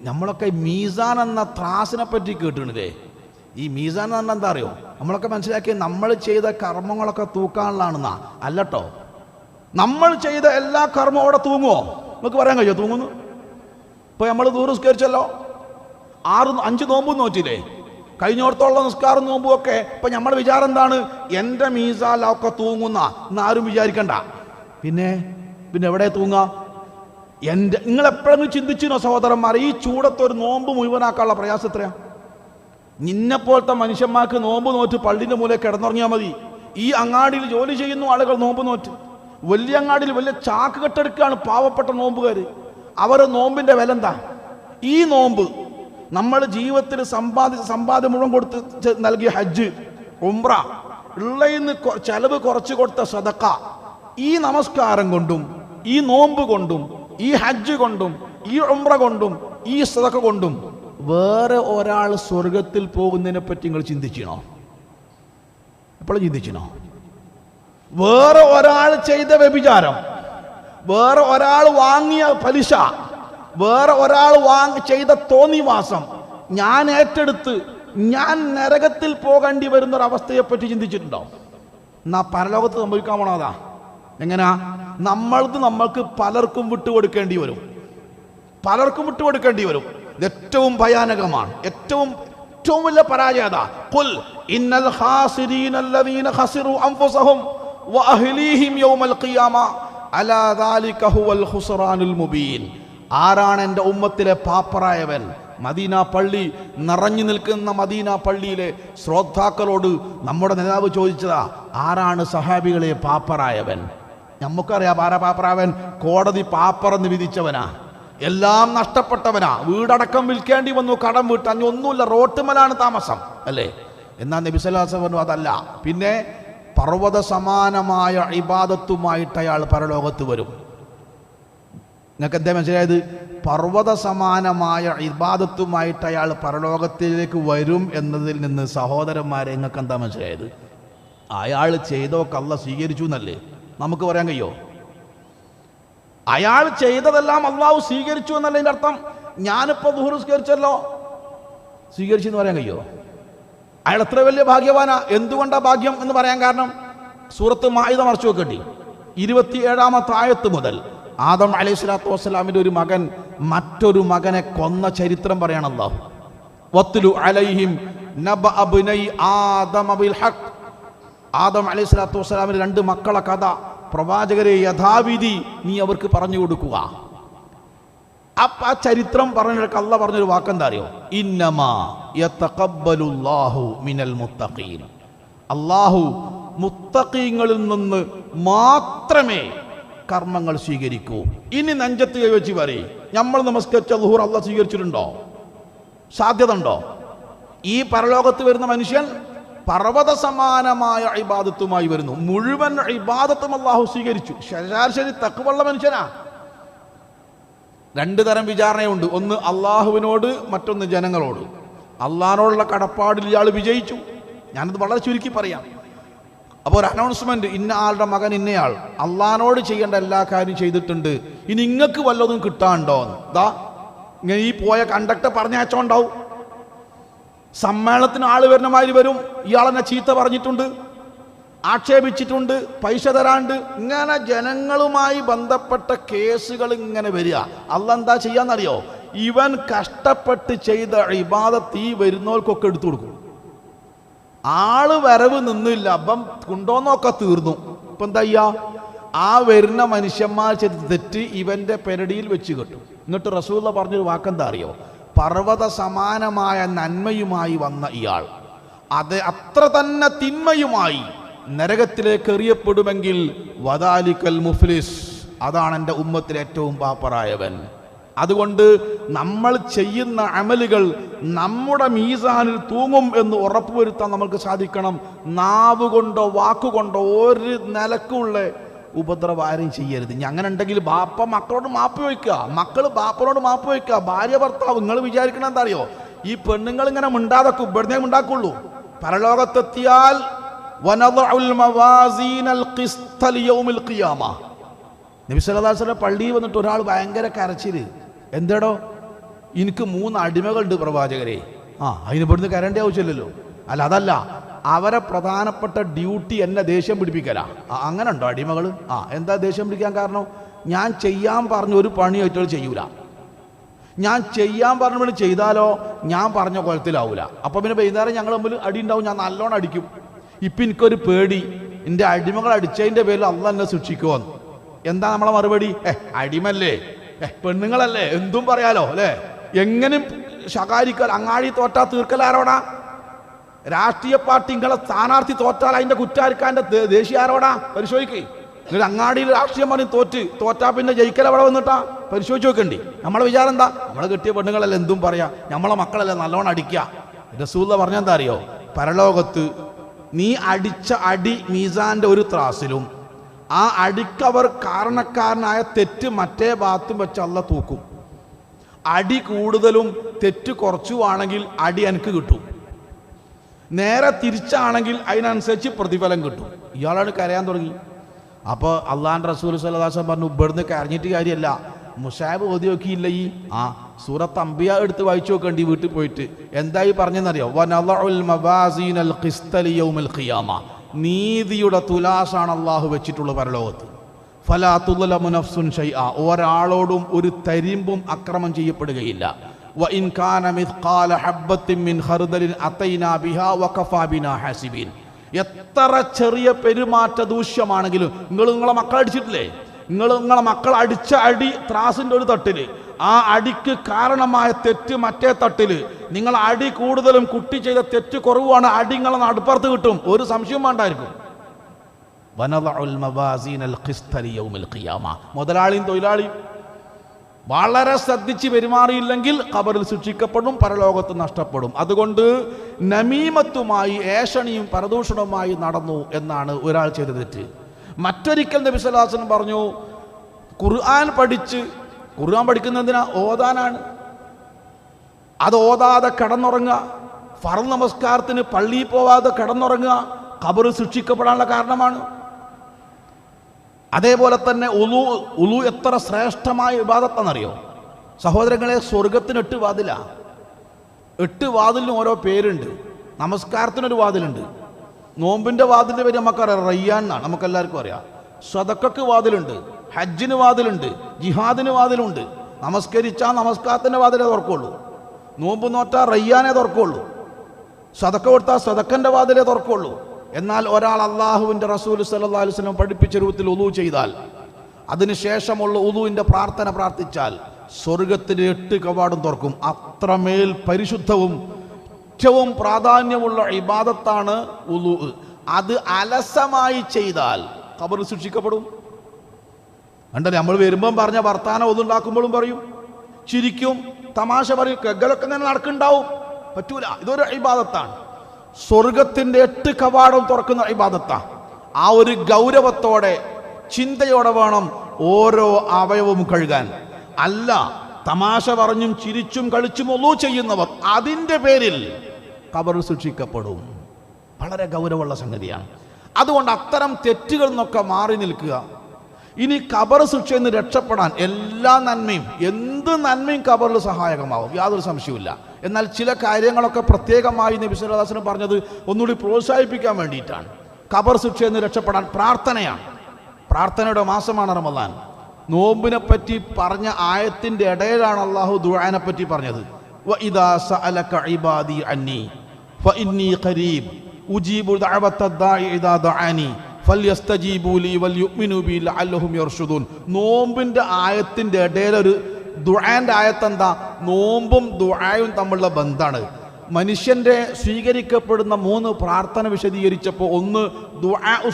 നമ്മളൊക്കെ മീസാൻ എന്ന ത്രാസിനെ പറ്റി കേട്ടിട്ടില്ലേ ഈ മീസാൻ എന്ന് എന്താ അറിയോ? നമ്മളൊക്കെ മനസ്സിലാക്കി നമ്മൾ ചെയ്ത കർമ്മങ്ങളൊക്കെ തൂക്കാനുള്ളതാണെന്നാ. അല്ലട്ടോ. നമ്മൾ ചെയ്ത എല്ലാ കർമ്മവും അവിടെ തൂങ്ങുമോ നമുക്ക് പറയാൻ കഴിയോ? തൂങ്ങുന്നു. ഇപ്പൊ നമ്മൾ ദൂരസ്കരിച്ചല്ലോ ആറ് അഞ്ച് നോമ്പും നോറ്റില്ലേ കഴിഞ്ഞോടത്തോളം നിസ്കാരം നോമ്പും ഒക്കെ. ഇപ്പൊ നമ്മുടെ വിചാരം എന്താണ്? എന്റെ മീസാലൊക്കെ തൂങ്ങുന്ന. എന്നാരും വിചാരിക്കണ്ട. പിന്നെ? പിന്നെ എവിടെ തൂങ്ങാ? എന്റെ നിങ്ങൾ എപ്പോഴെങ്കിലും ചിന്തിച്ചിനോ സഹോദരന്മാർ ഈ ചൂടത്ത് ഒരു നോമ്പ് മുഴുവനാക്കാനുള്ള പ്രയാസം എത്രയാ? നിന്നെപ്പോലത്തെ മനുഷ്യന്മാർക്ക് നോമ്പ് നോറ്റ് പള്ളിന്റെ മൂലെ കിടന്നുറങ്ങിയാൽ മതി. ഈ അങ്ങാടിയിൽ ജോലി ചെയ്യുന്ന ആളുകൾ നോമ്പ് നോറ്റ്. വലിയ അങ്ങാടിയിൽ വലിയ ചാക്ക് കെട്ടെടുക്കുകയാണ് പാവപ്പെട്ട നോമ്പുകാർ അവർ നോമ്പിന്റെ വില എന്താ? ഈ നോമ്പ് നമ്മൾ ജീവിതത്തിൽ സമ്പാദിച്ച സമ്പാദ്യം മുഴുവൻ കൊടുത്ത് നൽകിയ ഹജ്ജ് ഉംറ ഉള്ളയിന്ന് ചെലവ് കുറച്ച് കൊടുത്ത സദക്ക ഈ നമസ്കാരം കൊണ്ടും ഈ നോമ്പ് കൊണ്ടും ഈ ഹജ്ജ് കൊണ്ടും ഈ ഉംറ കൊണ്ടും ഈ സതക്ക കൊണ്ടും വേറെ ഒരാൾ സ്വർഗത്തിൽ പോകുന്നതിനെ പറ്റി നിങ്ങൾ ചിന്തിച്ചിണോ? എപ്പോഴും ചിന്തിച്ചിനോ വേറെ ഒരാൾ ചെയ്ത വ്യഭിചാരം വേറെ ഒരാൾ വാങ്ങിയ പലിശ വേറെ ഒരാൾ വാങ്ങി ചെയ്ത തോന്നിവാസം ഞാൻ ഏറ്റെടുത്ത് ഞാൻ നരകത്തിൽ പോകേണ്ടി വരുന്ന ഒരു ചിന്തിച്ചിട്ടുണ്ടോ? എന്നാ പരലോകത്ത് സംഭവിക്കാൻ പോണതാ എങ്ങനാ? നമ്മൾക്ക് നമ്മൾക്ക് പലർക്കും വിട്ടുകൊടുക്കേണ്ടി വരും. പലർക്കും വിട്ടുകൊടുക്കേണ്ടി വരും. ഇത് ഏറ്റവും ഭയാനകമാണ്. ഏറ്റവും ഏറ്റവും വലിയ പരാജയത ഖുൽ ഇന്നൽ ഹാസിരീനല്ലദീന ഖസിറു അൻഫുസഹും വഅഹ്ലീഹിം യൗമൽ ഖിയാമ. അലാ ദാലിക ഹുവൽ ഖുസ്റാനുൽ മുബീൻ. ആരാണ് എന്റെ ഉമ്മത്തിലെ പാപ്പറായവൻ? മദീന പള്ളി നിറഞ്ഞു നിൽക്കുന്ന മദീന പള്ളിയിലെ ശ്രോതാക്കളോട് നമ്മുടെ നേതാവ് ചോദിച്ചതാ ആരാണ് സഹാബികളെ പാപ്പറായവൻ? നമുക്കറിയാം ആരാ പാപ്പറാവൻ? കോടതി പാപ്പറന്ന് വിധിച്ചവനാ. എല്ലാം നഷ്ടപ്പെട്ടവനാ. വീടടക്കം വിൽക്കേണ്ടി വന്നു കടം വീട്ട്. അഞ്ഞ ഒന്നുമില്ല റോട്ടുമലാണ് താമസം അല്ലേ? എന്നാൽ നബി സല്ലാസ് പറഞ്ഞു അതല്ല. പിന്നെ പർവത സമാനമായ ഇബാദത്തുമായിട്ട് അയാൾ പരലോകത്ത് വരും. നിങ്ങൾക്ക് എന്താ മനസ്സിലായത്? പർവത സമാനമായ ഇബാദത്തുമായിട്ട് അയാൾ പരലോകത്തിലേക്ക് വരും എന്നതിൽ നിന്ന് സഹോദരന്മാരെ നിങ്ങൾക്ക് എന്താ മനസ്സിലായത്? അയാൾ ചെയ്തോ കള്ള സ്വീകരിച്ചു എന്നല്ലേ? നമുക്ക് പറയാൻ കഴിയോ? അയാൾ ചെയ്തതെല്ലാം അള്ളാഹു സ്വീകരിച്ചു എന്നല്ല ഇതിന്റെ അർത്ഥം? ഞാനിപ്പോ ദുഹുസ്കരിച്ചല്ലോ സ്വീകരിച്ചു എന്ന് പറയാൻ കഴിയോ? അയാൾ എത്ര വലിയ ഭാഗ്യവാനാ? എന്തുകൊണ്ടാ ഭാഗ്യം എന്ന് പറയാൻ കാരണം? സൂറത്ത് മായുധ മറച്ചു വെക്കേണ്ടി. ഇരുപത്തി ഏഴാമത്തെ ആയത്ത് മുതൽ ആദം അലൈഹി സ്വലാത്തു വസ്സലാമിന്റെ ഒരു മകൻ മറ്റൊരു മകനെ കൊന്ന ചരിത്രം പറയണല്ലോ വത്തുലു അലൈഹിം നബ അബ്നൈ ആദം ബിൽ ഹഖ്. ആദം അലൈഹി സ്വലാത്തു വസ്സലാമിന് രണ്ട് മക്കളെ കഥ. പ്രവാചകരെ യഥാവിധി നീ അവർക്ക് പറഞ്ഞു കൊടുക്കുക. അപ്പം ആ ചരിത്രം പറഞ്ഞ അല്ല പറഞ്ഞൊരു വാക്കെന്താ അറിയോ? ഇന്നമാഹു മിനൽ മുത്തഖീൻ. അള്ളാഹു മുത്തഖീങ്ങളിൽ നിന്ന് മാത്രമേ കർമ്മങ്ങൾ സ്വീകരിക്കൂ. ഇനി നെഞ്ചത്ത് കൈവച്ച് പറയും. നമ്മൾ നമസ്കരിച്ച ലുഹൂർ അല്ല സ്വീകരിച്ചിട്ടുണ്ടോ? സാധ്യത ഉണ്ടോ? ഈ പരലോകത്ത് വരുന്ന മനുഷ്യൻ പർവത സമാനമായ ഇബാദത്തുമായി വരുന്നു. മുഴുവൻ ഇബാദത്തും അള്ളാഹു സ്വീകരിച്ചു. ശരാശരി തക്കുവള്ള മനുഷ്യനാ. രണ്ട് തരം വിചാരണയുണ്ട്. ഒന്ന് അള്ളാഹുവിനോട് മറ്റൊന്ന് ജനങ്ങളോട്. അള്ളാഹിനോടുള്ള കടപ്പാടിൽ ഇയാൾ വിജയിച്ചു. ഞാനത് വളരെ ചുരുക്കി പറയാം. അപ്പോൾ ഒരു അനൗൺസ്മെന്റ് ഇന്ന ആളുടെ മകൻ ഇന്നയാൾ. അള്ളഹാനോട് ചെയ്യേണ്ട എല്ലാ കാര്യം ചെയ്തിട്ടുണ്ട്. ഇനി നിങ്ങൾക്ക് വല്ലതും കിട്ടാണ്ടോ ദാ ഇങ്ങനെ ഈ പോയ കണ്ടക്ടർ പറഞ്ഞയച്ചോണ്ടാവും. സമ്മേളനത്തിന് ആൾ വരുന്ന മാതിരി വരും. ഇയാളെന്നെ ചീത്ത പറഞ്ഞിട്ടുണ്ട്. ആക്ഷേപിച്ചിട്ടുണ്ട്. പൈസ തരാണ്ട്. ഇങ്ങനെ ജനങ്ങളുമായി ബന്ധപ്പെട്ട കേസുകൾ ഇങ്ങനെ വരിക. അല്ല എന്താ ചെയ്യാന്നറിയോ? ഇവൻ കഷ്ടപ്പെട്ട് ചെയ്ത ഇബാദത്ത് ഈ വരുന്നവർക്കൊക്കെ എടുത്തു കൊടുക്കും. ആൾ വരവ് നിന്നില്ല. അപ്പം കൊണ്ടോന്നൊക്കെ തീർന്നു. ഇപ്പൊ എന്താ ചെയ്യാ? ആ വരുന്ന മനുഷ്യന്മാർ ചെയ്ത് തെറ്റ് ഇവന്റെ പെരടിയിൽ വെച്ച് കെട്ടും. എന്നിട്ട് റസൂല പറഞ്ഞൊരു വാക്കെന്താ അറിയോ? പർവത സമാനമായ നന്മയുമായി വന്ന ഇയാൾ. അത് അത്ര തന്നെ തിന്മയുമായി നരകത്തിലേക്ക് എറിയപ്പെടുമെങ്കിൽ വദാലിക്കൽ മുഫ്ലിസ് അതാണ് എന്റെ ഉമ്മത്തിൽ ഏറ്റവും പാപ്പറായവൻ അതുകൊണ്ട് നമ്മൾ ചെയ്യുന്ന അമലുകൾ നമ്മുടെ മീസാനിൽ തൂങ്ങും എന്ന് ഉറപ്പുവരുത്താൻ നമുക്ക് സാധിക്കണം. നാവ് കൊണ്ടോ വാക്കുകൊണ്ടോ ഒരു നിലക്കുള്ള ഉപദ്രവം ആരും ചെയ്യരുത്. ഇനി അങ്ങനെ ഉണ്ടെങ്കിൽ ബാപ്പ മക്കളോട് മാപ്പ് ചോദിക്കുക. മക്കൾ ബാപ്പനോട് മാപ്പ് ചോദിക്കുക. ഭാര്യ ഭർത്താവ് നിങ്ങൾ വിചാരിക്കണ എന്താ അറിയോ ഈ പെണ്ണുങ്ങൾ ഇങ്ങനെ മിണ്ടാതൊക്കെ ഇവിടുന്നേ ഉണ്ടാക്കുള്ളൂ പരലോകത്തെത്തിയാൽ വനദഉൽ മവാസീനൽ ഖിസ്ത ലിയൗമിൽ ഖിയാമ. നബി സല്ലല്ലാഹു അലൈഹി വസല്ലം പള്ളിയിൽ വന്നിട്ട് ഒരാൾ ഭയങ്കര കരച്ചിൽ. എന്തേടോ? എനിക്ക് മൂന്ന് അടിമകളുണ്ട് പ്രവാചകരെ. ആ അതിന് ഇവിടുന്ന് കരണ്ടേ ആവശ്യമില്ലല്ലോ. അല്ല അതല്ല. അവരെ പ്രധാനപ്പെട്ട ഡ്യൂട്ടി എന്നെ ദേഷ്യം പിടിപ്പിക്കലാ. അങ്ങനെ ഉണ്ടോ അടിമകൾ ആ എന്താ ദേഷ്യം പിടിക്കാൻ കാരണം? ഞാൻ ചെയ്യാൻ പറഞ്ഞ ഒരു പണി ആയിട്ടുകൾ ചെയ്യൂല. ഞാൻ ചെയ്യാൻ പറഞ്ഞ പണി ചെയ്താലോ ഞാൻ പറഞ്ഞ കുലത്തിലാവൂല. അപ്പോൾ പിന്നെ വൈകുന്നേരം ഞങ്ങൾ തമ്മിൽ അടി ഉണ്ടാവും ഞാൻ നല്ലോണം അടിക്കും. ഇപ്പം എനിക്കൊരു പേടി എന്റെ അടിമകൾ അടിച്ചതിന്റെ പേരിൽ അല്ല എന്നെ ശിക്ഷിക്കുമെന്ന് എന്താ നമ്മളെ മറുപടി? ഏ അടിമല്ലേ? ഏ പെണ്ണുങ്ങളല്ലേ? എന്തും പറയാലോ അല്ലേ? എങ്ങനെയും ശകാരിക്കൽ അങ്ങാടി തോറ്റാ തീർക്കലാരോടാ? രാഷ്ട്രീയ പാർട്ടി നിങ്ങളെ സ്ഥാനാർത്ഥി തോറ്റാൽ അതിന്റെ കുറ്റാരിക്കാന്റെ ദേശീയ ആരോടാ പരിശോധിക്കേ. നിങ്ങൾ അങ്ങാടിയിൽ രാഷ്ട്രീയം പറഞ്ഞ് തോറ്റ് തോറ്റാ പിന്നെ ജയിക്കൽ അവിടെ വന്നിട്ടാ? പരിശോധിച്ച് നോക്കണ്ടേ. നമ്മളെ വിചാരം എന്താ? നമ്മളെ കിട്ടിയ പെണ്ണുങ്ങളല്ല എന്തും പറയാ. നമ്മളെ മക്കളല്ലേ നല്ലോണം അടിക്കുക പറഞ്ഞ എന്താ അറിയോ? പരലോകത്ത് നീ അടിച്ച അടി മീസാന്റെ ഒരു ത്രാസിലും ആ അടിക്കവർ കാരണക്കാരനായ തെറ്റ് മറ്റേ ഭാഗത്തും വെച്ച് തൂക്കും. അടി കൂടുതലും തെറ്റ് കുറച്ചുവാണെങ്കിൽ അടി എനിക്ക് കിട്ടും. നേരെ തിരിച്ചാണെങ്കിൽ അതിനനുസരിച്ച് പ്രതിഫലം കിട്ടും. ഇയാളാണ് കരയാൻ തുടങ്ങി. അപ്പോൾ അള്ളാഹാൻ റസൂൽ സല്ലാസം പറഞ്ഞു ഇവിടുന്ന് കരഞ്ഞിട്ട് കാര്യമല്ല മുഷാബ് ഓതി നോക്കിയില്ല ഈ? ആ സൂറത്ത് അമ്പിയ എടുത്ത് വായിച്ചു നോക്കേണ്ടി വീട്ടിൽ പോയിട്ട്. എന്തായി പറഞ്ഞെന്നറിയോ? നീതിയുടെ തുലാസാണ് അള്ളാഹു വെച്ചിട്ടുള്ള പരലോകത്ത്. ഫലാ മുനഫ്സുൻ ഷൈ ഒരാളോടും ഒരു തരിമ്പും അക്രമം ചെയ്യപ്പെടുകയില്ല. എത്ര ചെറിയ പെരുമാറ്റ ദൂഷ്യമാണെങ്കിലും നിങ്ങൾ നിങ്ങളെ മക്കളെ അടിച്ചിട്ടില്ലേ? നിങ്ങൾ നിങ്ങളെ മക്കൾ അടിച്ച അടി ത്രാസിന്റെ ഒരു തട്ടിൽ. ആ അടിക്ക് കാരണമായ തെറ്റ് മറ്റേ തട്ടിൽ. നിങ്ങൾ അടി കൂടുതലും കുട്ടി ചെയ്ത തെറ്റ് കുറവാണ് അടി നിങ്ങളെ നടുപ്പുറത്ത് കിട്ടും. ഒരു സംശയം വേണ്ടായിരിക്കും. മുതലാളിയും തൊഴിലാളിയും വളരെ ശ്രദ്ധിച്ച് പെരുമാറിയില്ലെങ്കിൽ കബറിൽ ശിക്ഷിക്കപ്പെടും പരലോകത്ത് നഷ്ടപ്പെടും. അതുകൊണ്ട് നമീമത്തുമായി ഏഷണിയും പരദൂഷണവുമായി നടന്നു എന്നാണ് ഒരാൾ ചെയ്ത തെറ്റ്. മറ്റൊരിക്കൽ നബി പറഞ്ഞു ഖുർആൻ പഠിച്ച് ഖുർആൻ പഠിക്കുന്നതിനാ ഓതാനാണ്. അത് ഓതാതെ കിടന്നുറങ്ങുക. ഫറ നമസ്കാരത്തിന് പള്ളിയിൽ പോവാതെ കിടന്നുറങ്ങുക. കബറ് ശിക്ഷിക്കപ്പെടാനുള്ള കാരണമാണ്. അതേപോലെ തന്നെ ഉലു ഉലു എത്ര ശ്രേഷ്ഠമായ വിവാദത്താണെന്നറിയോ? സഹോദരങ്ങളെ സ്വർഗത്തിന് എട്ട് വാതില. എട്ട് വാതിലിനും ഓരോ പേരുണ്ട്. നമസ്കാരത്തിനൊരു വാതിലുണ്ട്. നോമ്പിന്റെ വാതിലിന്റെ പേര് നമുക്കറിയാം റയ്യാൻ എന്നാണ്. നമുക്കെല്ലാവർക്കും അറിയാം. സ്വതക്കക്ക് വാതിലുണ്ട്. ഹജ്ജിന് വാതിലുണ്ട്. ജിഹാദിന് വാതിലുണ്ട്. നമസ്കരിച്ചാൽ നമസ്കാരത്തിന്റെ വാതിലേ തുറക്കുള്ളൂ. നോമ്പ് നോറ്റാൽ റയ്യാനേ തുറക്കുള്ളൂ. സതക്ക കൊടുത്താൽ സ്വതക്കന്റെ വാതിലേ തുറക്കുള്ളൂ. എന്നാൽ ഒരാൾ അള്ളാഹുവിന്റെ റസൂൽ സല്ലല്ലാഹു അലൈഹി വസല്ലം പഠിപ്പിച്ച രൂപത്തിൽ ഉദു ചെയ്താൽ അതിനുശേഷമുള്ള ഉദുവിന്റെ പ്രാർത്ഥന പ്രാർത്ഥിച്ചാൽ സ്വർഗത്തിന്റെ എട്ട് കവാടം തുറക്കും. അത്രമേൽ പരിശുദ്ധവും ഏറ്റവും പ്രാധാന്യമുള്ള ഇബാദത്താണ് ഉദു അത് അലസമായി ചെയ്താൽ കബർ ശിക്ഷിക്കപ്പെടും കണ്ടല്ലേ നമ്മൾ വരുമ്പം പറഞ്ഞ വർത്താനം ഒന്നുണ്ടാക്കുമ്പോഴും പറയും. ചിരിക്കും തമാശ പറയും കെഗലൊക്കെ ഇങ്ങനെ നടക്കുന്നുണ്ടാവും. പറ്റൂല. ഇതൊരു ഇബാദത്താണ്. സ്വർഗത്തിന്റെ എട്ട് കവാടം തുറക്കുന്ന ഇബാദത്ത. ആ ഒരു ഗൗരവത്തോടെ ചിന്തയോടെ വേണം ഓരോ അവയവവും കഴുകാൻ. അല്ല തമാശ പറഞ്ഞും ചിരിച്ചും കളിച്ചും ഒന്നു ചെയ്യുന്നവർ അതിന്റെ പേരിൽ കബർ സൂക്ഷിക്കപ്പെടും. വളരെ ഗൗരവമുള്ള സംഗതിയാണ്. അതുകൊണ്ട് അത്തരം തെറ്റുകളിൽ നിന്നൊക്കെ മാറി നിൽക്കുക ഇനി കബർ ശിക്ഷയിൽ നിന്ന് രക്ഷപ്പെടാൻ എല്ലാ നന്മയും എന്ത് നന്മയും കബറിൽ സഹായകമാവും. യാതൊരു സംശയവുമില്ല. എന്നാൽ ചില കാര്യങ്ങളൊക്കെ പ്രത്യേകമായി നബിസ്വലാദാസന് പറഞ്ഞത് ഒന്നുകൂടി പ്രോത്സാഹിപ്പിക്കാൻ വേണ്ടിയിട്ടാണ്. കബർ ശിക്ഷയിൽ നിന്ന് രക്ഷപ്പെടാൻ പ്രാർത്ഥനയാണ്. പ്രാർത്ഥനയുടെ മാസമാണ് റമദാൻ. നോമ്പിനെ പറ്റി പറഞ്ഞ ആയത്തിന്റെ ഇടയിലാണ് അള്ളാഹു ദുഴാനെ പറ്റി പറഞ്ഞത്. അന്നി ഖരീബ് ഉജീബു ദഅവത്ത ദാഇ ഇദാ ദഅനി നോമ്പിന്റെ ആയത്തിന്റെ അല്ലഹും യർഷുദൂൻ നോമ്പിന്റെ ആയത്തിന്റെ ഇടയിലൊരു ദുആന്റെ ആയത്തെന്താ? നോമ്പും ദുആയും തമ്മിലുള്ള ബന്ധാണ്. മനുഷ്യന്റെ സ്വീകരിക്കപ്പെടുന്ന മൂന്ന് പ്രാർത്ഥന വിശദീകരിച്ചപ്പോൾ ഒന്ന് ദുആ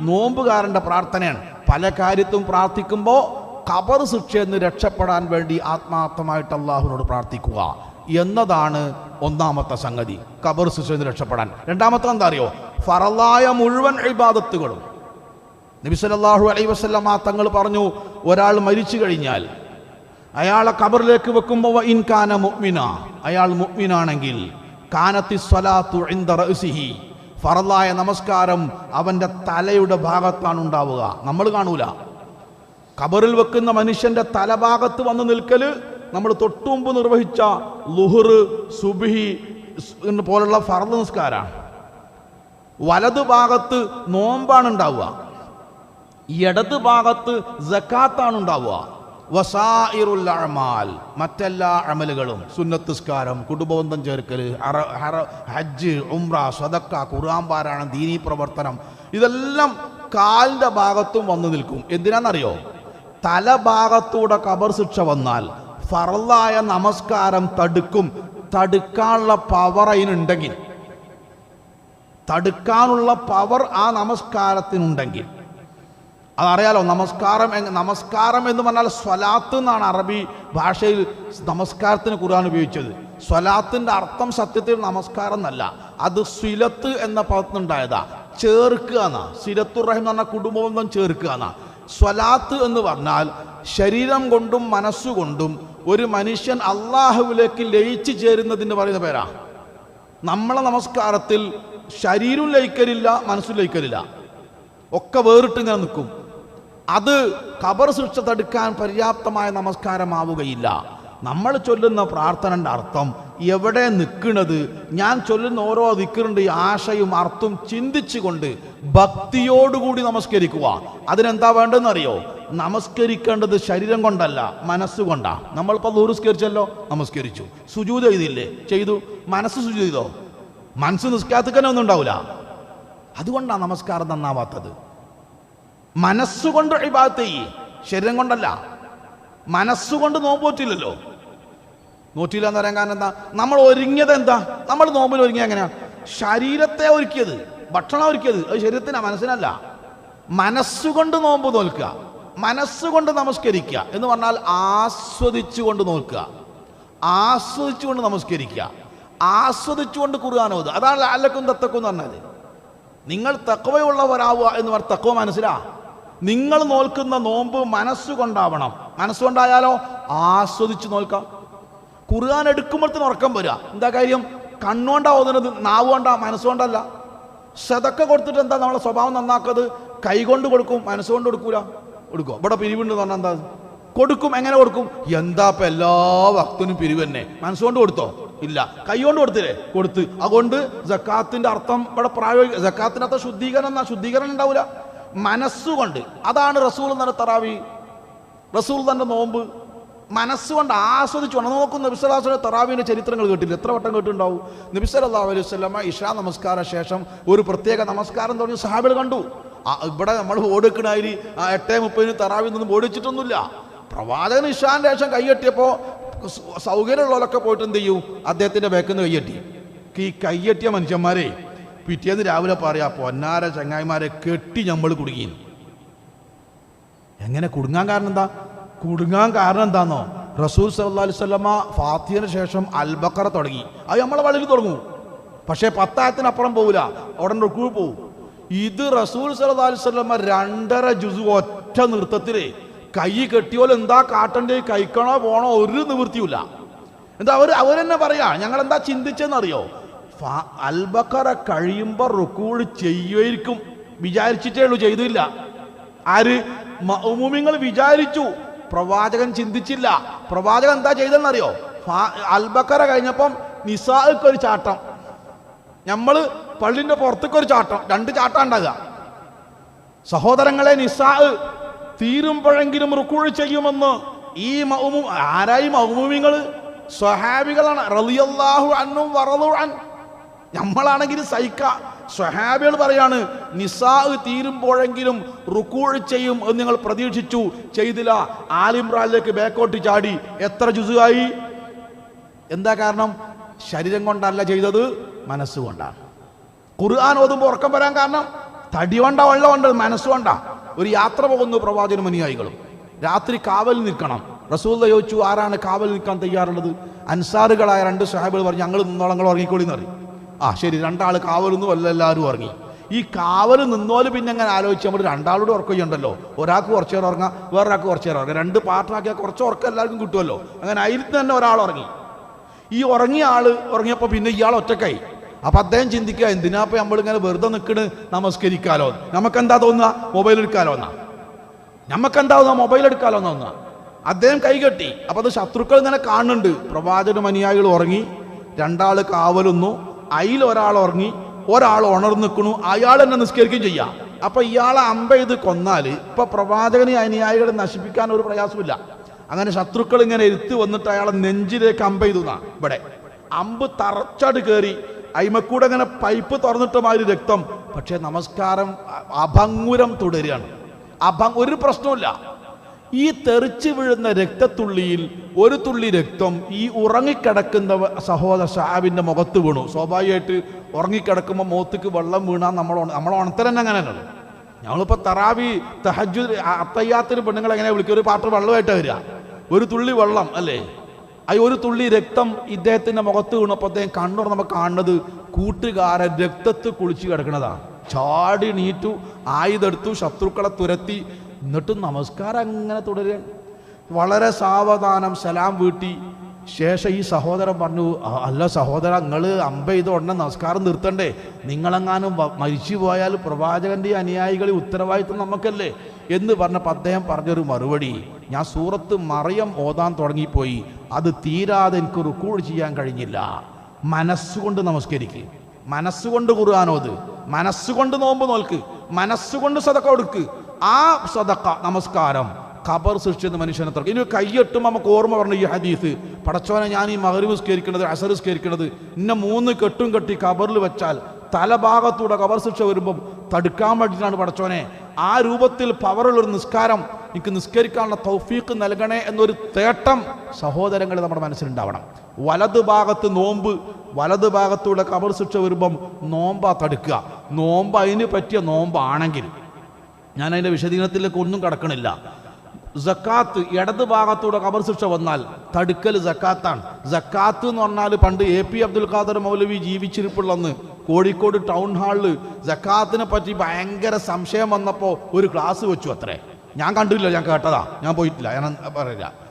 നോമ്പുകാരന്റെ പ്രാർത്ഥനയാണ്. പല കാര്യത്തും പ്രാർത്ഥിക്കുമ്പോൾ കബർ ശിക്ഷയെന്ന് രക്ഷപ്പെടാൻ വേണ്ടി ആത്മാർത്ഥമായിട്ട് അള്ളാഹുവിനോട് പ്രാർത്ഥിക്കുക. എന്നതാണ് ഒന്നാമത്തെ സംഗതി. കബർ ശിക്ഷയിൽ രക്ഷപ്പെടാൻ. രണ്ടാമത്തെ എന്താ അറിയോ? ഫറലായ മുഴുവൻ ഇബാദത്തുകളും. നബി സല്ലല്ലാഹു അലൈഹി വസല്ലമ തങ്ങൾ പറഞ്ഞു ഒരാൾ മരിച്ചു കഴിഞ്ഞാൽ അയാളെ കബറിലേക്ക് വെക്കുമ്പോൾ ഇൻകാന മുഅ്മിന. അയാൾ മുഅ്മിനാണെങ്കിൽ കാനത്തി സ്വലാത്തു റഅ്സിഹി. ഫറലായ നമസ്കാരം അവന്റെ തലയുടെ ഭാഗത്താണ് ഉണ്ടാവുക. നമ്മൾ കാണൂല. കബറിൽ വെക്കുന്ന മനുഷ്യന്റെ തലഭാഗത്ത് വന്ന് നിൽക്കൽ നമ്മൾ തൊട്ടുമുമ്പ് നിർവഹിച്ച ലുഹർ സുബിഹി പോലുള്ള ഫർദ് നിസ്കാരമാണ് വലത് ഭാഗത്ത് നോമ്പാണ് ഉണ്ടാവുക. ഇടത് ഭാഗത്ത് ജക്കാത്താണ് ഉണ്ടാവുക. വസായിറുൽ അഅമാൽ മറ്റെല്ലാ അമലുകളും സുന്നത്തുസ്കാരം കുടുംബബന്ധം ചേർക്കൽ ഹജ്ജ് ഉംറ സ്വതക്ക ഖുർആൻ പാരായണം ദീനീ പ്രവർത്തനം ഇതെല്ലാം കാലിന്റെ ഭാഗത്തും വന്നു നിൽക്കും. എന്തിനാണെന്നറിയോ തലഭാഗത്തൂടെ കബർ ശിക്ഷ വന്നാൽ ഫറലായ നമസ്കാരം തടുക്കും തടുക്കാനുള്ള പവർ അതിനുണ്ടെങ്കിൽ. തടുക്കാനുള്ള പവർ ആ നമസ്കാരത്തിനുണ്ടെങ്കിൽ. അതറിയാലോ നമസ്കാരം നമസ്കാരം എന്ന് പറഞ്ഞാൽ സ്വലാത്ത് എന്നാണ് അറബി ഭാഷയിൽ നമസ്കാരത്തിന് ഖുർആൻ ഉപയോഗിച്ചത്. സ്വലാത്തിന്റെ അർത്ഥം സത്യത്തിൽ നമസ്കാരം എന്നല്ല അത് സ്വിലത്ത് എന്ന പദത്തിനുണ്ടായതാ. ചേർക്കുക എന്നാ. സിലത്തുറഹിം എന്ന് പറഞ്ഞാൽ കുടുംബബന്ധം ചേർക്കുക എന്നാ. സ്വലാത്ത് എന്ന് പറഞ്ഞാൽ ശരീരം കൊണ്ടും മനസ്സുകൊണ്ടും ഒരു മനുഷ്യൻ അള്ളാഹുവിലേക്ക് ലയിച്ചു ചേരുന്നതിന് പറയുന്ന പേരാ. നമ്മളെ നമസ്കാരത്തിൽ ശരീരം ലയിക്കലില്ല മനസ്സും ലയിക്കലില്ല. ഒക്കെ വേറിട്ട് ഇങ്ങനെ നിൽക്കും. അത് കബർ ശിക്ഷ തടുക്കാൻ പര്യാപ്തമായ നമസ്കാരമാവുകയില്ല. നമ്മൾ ചൊല്ലുന്ന പ്രാർത്ഥനയുടെ അർത്ഥം എവിടെ നിൽക്കുന്നത് ഞാൻ ചൊല്ലുന്ന ഓരോ ദിക്കറിന്റെ ആശയും അർത്ഥം ചിന്തിച്ചുകൊണ്ട് ഭക്തിയോടുകൂടി നമസ്കരിക്കുക. അതിനെന്താ വേണ്ടതെന്ന് അറിയോ നമസ്കരിക്കേണ്ടത് ശരീരം കൊണ്ടല്ല മനസ്സുകൊണ്ടാ നമ്മളിപ്പോൾ നൂറുസ്കരിച്ചല്ലോ നമസ്കരിച്ചു. സുജൂത് ചെയ്തില്ലേ ചെയ്തു. മനസ്സ് സുജു ചെയ്തോ? മനസ്സ് നിസ്കാരത്തിക്കന്നെ ഒന്നും ഉണ്ടാവില്ല അതുകൊണ്ടാണ് നമസ്കാരം നന്നാവാത്തത്. മനസ്സുകൊണ്ട് ഇബാദത്ത് ശരീരം കൊണ്ടല്ല. മനസ്സുകൊണ്ട് നോമ്പ് നോറ്റില്ലല്ലോ. നോറ്റില്ല എന്ന് പറയാൻ കാരണം എന്താ? നമ്മൾ ഒരുങ്ങിയത് എന്താ? നമ്മൾ നോമ്പിൽ ഒരുങ്ങിയത് എങ്ങനെയാ? ശരീരത്തെ ഒരുക്കിയത്. ഭക്ഷണം ഒരുക്കിയത്. അത് ശരീരത്തിനാ മനസ്സിനല്ല. മനസ്സുകൊണ്ട് നോമ്പ് നോൽക്കുക. മനസ്സുകൊണ്ട് നമസ്കരിക്കുക എന്ന് പറഞ്ഞാൽ ആസ്വദിച്ചുകൊണ്ട് നോക്കുക. ആസ്വദിച്ചുകൊണ്ട് നമസ്കരിക്കുക. ആസ്വദിച്ചുകൊണ്ട് ഖുർആൻ ഓതുക. അതാണ് അല്ലക്കും തത്തക്കും എന്ന് പറഞ്ഞത്. നിങ്ങൾ തക്കവയുള്ളവരാവുക എന്ന് പറഞ്ഞാൽ തക്കവ മനസ്സിലാ? നിങ്ങൾ നോൽക്കുന്ന നോമ്പ് മനസ്സുകൊണ്ടാവണം. മനസ്സുകൊണ്ടായാലോ? ആസ്വദിച്ച് നോൽക്കാം. കുറുകാൻ എടുക്കുമ്പോഴത്തേന് ഉറക്കം വരിക. എന്താ കാര്യം? കണ്ണുകൊണ്ടാ ഓതുന്നത് നാവ് കൊണ്ടാ മനസ്സുകൊണ്ടല്ല. ശതക്ക കൊടുത്തിട്ട് എന്താ നമ്മളെ സ്വഭാവം നന്നാക്കത്? കൈകൊണ്ട് കൊടുക്കും മനസ്സുകൊണ്ട് കൊടുക്കൂല. കൊടുക്കും ഇവിടെ പിരിവുണ്ട് എന്ന് പറഞ്ഞാൽ എന്താ? കൊടുക്കും. എങ്ങനെ കൊടുക്കും? എന്താ ഇപ്പൊ എല്ലാ ഭക്തനും പിരിവ് തന്നെ. മനസ്സുകൊണ്ട് കൊടുത്തോ? ഇല്ല. കൈകൊണ്ട് കൊടുത്തില്ലേ? കൊടുത്ത്. അതുകൊണ്ട് ജക്കാത്തിന്റെ അർത്ഥം ഇവിടെ പ്രായോഗിക ജക്കാത്തിന്റെ അർത്ഥം ശുദ്ധീകരണം എന്നാ? ശുദ്ധീകരണം ഉണ്ടാവില്ല മനസ്സുകൊണ്ട്. അതാണ് റസൂൽ തന്നെ തറാവി. റസൂൽ തന്റെ നോമ്പ്. മനസ്സുകൊണ്ട് ആസ്വദിച്ചുകൊണ്ട് നോക്കും നബിസ്വലാസിന്റെ തറാവിന്റെ ചരിത്രങ്ങൾ കേട്ടില്ല എത്ര വട്ടം കേട്ടിട്ടുണ്ടാവും? നബിസ്വല്ലാ അലൈഹി സ്വലമ ഇഷാ നമസ്കാര ശേഷം ഒരു പ്രത്യേക നമസ്കാരം തുടങ്ങി. സഹാബികൾ കണ്ടു. ഇവിടെ നമ്മൾ ഓടിക്കണായി എട്ടേ മുപ്പതിന് തറാവിൽ നിന്ന് ഓടിച്ചിട്ടൊന്നുമില്ല. പ്രവാചകൻ ഇഷാന്റെ ശേഷം കൈയെട്ടിയപ്പോൾ സൗകര്യമുള്ളവരൊക്കെ പോയിട്ട് എന്ത് ചെയ്യൂ? അദ്ദേഹത്തിന്റെ ബാക്കിൽ നിന്ന് കൈയെട്ടി ഈ കൈയെട്ടിയ മനുഷ്യന്മാരെ പിറ്റേന്ന് രാവിലെ പറയാ പൊന്നാര ചങ്ങായിമാരെ കെട്ടി നമ്മൾ കുടുങ്ങി എങ്ങനെ കുടുങ്ങാൻ കാരണം എന്താ? കുടുങ്ങാൻ കാരണം എന്താന്നോ? റസൂൽ സല്ലാ അലിസ്വല്ലമ്മ ഫാത്തിയന് ശേഷം അൽബക്കറ തുടങ്ങി. അത് നമ്മളെ വളരെ തുടങ്ങും. പക്ഷേ പത്തായത്തിനപ്പുറം പോവില്ല ഉടൻ റുക്കൂ പോവും. ഇത് റസൂൽ സല്ലാ അലിസ്വല്ലമ്മ രണ്ടര ജുസു ഒറ്റ നൃത്തത്തിലേ കൈ കെട്ടിയോൽ എന്താ കാട്ടണ്ടേ കഴിക്കണോ പോണോ ഒരു നിവൃത്തിയില്ല എന്താ അവർ അവരെന്നെ പറയാ ഞങ്ങൾ എന്താ ചിന്തിച്ചെന്നറിയോ അൽബക്കറ കഴിയുമ്പോൾ റുക്കൂൾ ചെയ്യുമായിരിക്കും വിചാരിച്ചിട്ടേ ഉള്ളൂ ചെയ്തില്ല. ആര്? മൗമുമിങ്ങൾ വിചാരിച്ചു. പ്രവാചകൻ ചിന്തിച്ചില്ല. പ്രവാചകൻ എന്താ ചെയ്തെന്നറിയോ അൽബക്കറ കഴിഞ്ഞപ്പം നിസാക്ക് ഒരു ചാട്ടം. നമ്മൾ പള്ളിന്റെ പുറത്തേക്ക് ഒരു ചാട്ടം രണ്ട് ചാട്ടം ഉണ്ടാകുക. സഹോദരങ്ങളെ നിസാ തീരുമ്പോഴെങ്കിലും റുക്കൂഴ് ചെയ്യുമെന്ന് ഈ മൗമു ആരായി മൗമുമിങ്ങൾ സ്വഹാബികളാണ് റലിയല്ലാഹു അന്നും വറതുഴൻ അൻ. നമ്മളാണെങ്കിൽ സൈക്ക സ്വഹാബികൾ പറയാണ് നിസാ തീരുമ്പോഴെങ്കിലും റുക്കൂഴ് ചെയ്യും എന്ന് നിങ്ങൾ പ്രതീക്ഷിച്ചു. ചെയ്തില്ല. ആലിമ്രാനിലേക്ക് ബാക്കോട്ട് ചാടി. എത്ര ജുസുകായി എന്താ കാരണം? ശരീരം കൊണ്ടല്ല ചെയ്തത് മനസ്സുകൊണ്ടാണ് ഖുർആൻ ഓതുമ്പോൾ ഉറക്കം വരാൻ കാരണം തടി കൊണ്ട വെള്ളമുണ്ട് മനസ്സുകൊണ്ട ഒരു യാത്ര പോകുന്നു പ്രവാചകനും അനുയായികളും. രാത്രി കാവൽ നിൽക്കണം. റസൂൽ ചോദിച്ചു ആരാണ് കാവൽ നിൽക്കാൻ തയ്യാറുള്ളത്? അൻസാറുകളായ രണ്ട് സാഹിബുകൾ പറഞ്ഞു ഞങ്ങൾ നിന്നോളം നിങ്ങൾ ഉറങ്ങിക്കോളി എന്ന് പറയും. ആ ശരി. രണ്ടാൾ കാവലൊന്നും അല്ല എല്ലാവരും ഉറങ്ങി. ഈ കാവൽ നിന്നോൽ പിന്നെ അങ്ങനെ ആലോചിച്ച് നമ്മൾ രണ്ടാളോട് ഉറക്കം ചെയ്യണ്ടല്ലോ. ഒരാൾക്ക് കുറച്ച് നേരം ഉറങ്ങാം വേറൊരാൾക്ക് കുറച്ച് നേരം ഉറങ്ങാം. രണ്ട് പാർട്ടാക്കിയാൽ കുറച്ച് ഉറക്കം എല്ലാവർക്കും കിട്ടുമല്ലോ. അങ്ങനെ ആയിരത്തി തന്നെ ഒരാൾ ഉറങ്ങി. ഈ ഉറങ്ങിയ ആൾ ഉറങ്ങിയപ്പോൾ പിന്നെ ഇയാൾ ഒറ്റക്കായി അപ്പൊ അദ്ദേഹം ചിന്തിക്കുക എന്തിനാ ഇപ്പൊ നമ്മളിങ്ങനെ വെറുതെ നിൽക്കണ് നമസ്കരിക്കാലോ. നമുക്ക് എന്താ തോന്നുക? മൊബൈൽ എടുക്കാലോ എന്നാ. നമുക്ക് എന്താ തോന്നുക? മൊബൈൽ എടുക്കാലോ എന്നാ തോന്നുക. അദ്ദേഹം കൈകെട്ടി അപ്പൊ അത് ശത്രുക്കൾ ഇങ്ങനെ കാണുന്നുണ്ട്. പ്രവാചകനും അനുയായികൾ ഉറങ്ങി. രണ്ടാൾ കാവലുന്നു അതിൽ ഒരാൾ ഉറങ്ങി. ഒരാൾ ഉണർന്നു നിൽക്കണു അയാൾ എന്നെ നിസ്കരിക്കുകയും ചെയ്യാം. അപ്പൊ ഇയാളെ അമ്പ ചെയ്ത് കൊന്നാൽ ഇപ്പൊ പ്രവാചകനെ അനുയായികളെ നശിപ്പിക്കാൻ ഒരു പ്രയാസമില്ല അങ്ങനെ ശത്രുക്കൾ ഇങ്ങനെ ഇരുത്ത് വന്നിട്ട് അയാളെ നെഞ്ചിലേക്ക് അമ്പ ചെയ്തു ഇവിടെ അമ്പ് തറച്ചട് കയറി അയിമക്കൂടെ അങ്ങനെ പൈപ്പ് തുറന്നിട്ട മാതിരി രക്തം. പക്ഷേ നമസ്കാരം അഭംഗുരം തുടരുകയാണ്. അഭ ഒരു പ്രശ്നവുമില്ല. ഈ തെറിച്ചു വീഴുന്ന രക്തത്തുള്ളിയിൽ ഒരു തുള്ളി രക്തം ഈ ഉറങ്ങിക്കിടക്കുന്ന സഹോദര ഷാവിന്റെ മുഖത്ത് വീണു. സ്വാഭാവികമായിട്ട് ഉറങ്ങിക്കിടക്കുമ്പോൾ മുഖത്തേക്ക് വെള്ളം വീണാൽ നമ്മൾ നമ്മളെ തന്നെ അങ്ങനെയല്ലോ ഞങ്ങളിപ്പോൾ തറാവി തഹജു അത്തയ്യാത്തിന് പെണ്ണുങ്ങൾ എങ്ങനെ വിളിക്കുക ഒരു പാട്ട് വെള്ളമായിട്ട് വരിക. ഒരു തുള്ളി വെള്ളം അല്ലേ? ആ ഒരു തുള്ളി രക്തം ഇദ്ദേഹത്തിന്റെ മുഖത്ത് വീണപ്പോൾ അദ്ദേഹം കണ്ണുറ നമ്മൾ കാണുന്നത് കൂട്ടുകാരൻ രക്തത്ത് കുളിച്ച് കിടക്കുന്നതാണ്. ചാടി നീറ്റു ആയുധെടുത്തു ശത്രുക്കളെ തുരത്തി. എന്നിട്ടും നമസ്കാരം അങ്ങനെ തുടരുകയാണ് വളരെ സാവധാനം സലാം വീട്ടി. ശേഷം ഈ സഹോദരൻ പറഞ്ഞു "ആ, അല്ല സഹോദര നിങ്ങൾ അമ്പ ചെയ്ത ഉടനെ നമസ്കാരം നിർത്തണ്ടേ. നിങ്ങളെങ്ങാനും മരിച്ചു പോയാൽ പ്രവാചകന്റെ അനുയായികളെ ഉത്തരവാദിത്വം നമുക്കല്ലേ? എന്ന് പറഞ്ഞപ്പോൾ അദ്ദേഹം പറഞ്ഞൊരു മറുപടി. ഞാൻ സൂറത്ത് മറിയം ഓതാൻ തുടങ്ങിപ്പോയി. അത് തീരാതെ എനിക്ക് റുക്കൂൾ ചെയ്യാൻ കഴിഞ്ഞില്ല. മനസ്സുകൊണ്ട് നമസ്കരിക്ക്. മനസ്സുകൊണ്ട് കുറുവാനോത് മനസ്സുകൊണ്ട് നോമ്പ് നോൽക്ക്. മനസ്സുകൊണ്ട് സതക്ക കൊടുക്ക് ആ സതക്ക നമസ്കാരം ഖബർ സൃഷ്ടിച്ചെന്ന് മനുഷ്യനെ തുറക്കും. ഇനി കൈയെട്ടും നമുക്ക് ഓർമ്മ പറഞ്ഞു ഈ ഹദീസ്. പടച്ചോനെ ഞാൻ ഈ മകരവ് സ്കരിക്കണത് അസർ സ്കരിക്കണത് ഇന്ന മൂന്ന് കെട്ടും കെട്ടി ഖബറിൽ വെച്ചാൽ തലഭാഗത്തൂടെ ഖബർ ശിക്ഷ വരുമ്പം തടുക്കാൻ വേണ്ടിയിട്ടാണ് പടച്ചോനെ. ആ രൂപത്തിൽ പവറുള്ളൊരു നിസ്കാരം എനിക്ക് നിസ്കരിക്കാനുള്ള തൗഫീക്ക് നൽകണേ എന്നൊരു തേട്ടം സഹോദരങ്ങൾ നമ്മുടെ മനസ്സിലുണ്ടാവണം. വലത് ഭാഗത്ത് നോമ്പ് വലത് ഭാഗത്തൂടെ കബർ ശിക്ഷ വരുമ്പം നോമ്പാ തടുക്കുക. നോമ്പ് അതിന് പറ്റിയ നോമ്പാണെങ്കിൽ ഞാൻ അതിന്റെ വിശദീകരണത്തിലേക്ക് ഒന്നും കടക്കണില്ല. ജക്കാത്ത് ഇടത് ഭാഗത്തൂടെ കബർ ശിക്ഷ വന്നാൽ തടുക്കൽ ജക്കാത്താണ് ജക്കാത്ത് എന്ന് പറഞ്ഞാൽ പണ്ട് എ പി അബ്ദുൽ ഖാദർ മൗലവി ജീവിച്ചിരിപ്പുള്ളന്ന് കോഴിക്കോട് ടൗൺ ഹാളിൽ ജക്കാത്തിനെ പറ്റി ഭയങ്കര സംശയം വന്നപ്പോൾ ഒരു ക്ലാസ് വെച്ചു അത്രേ. ഞാൻ കണ്ടില്ല ഞാൻ കേട്ടതാ. ഞാൻ പോയിട്ടില്ല ഞാൻ പറയില്ല.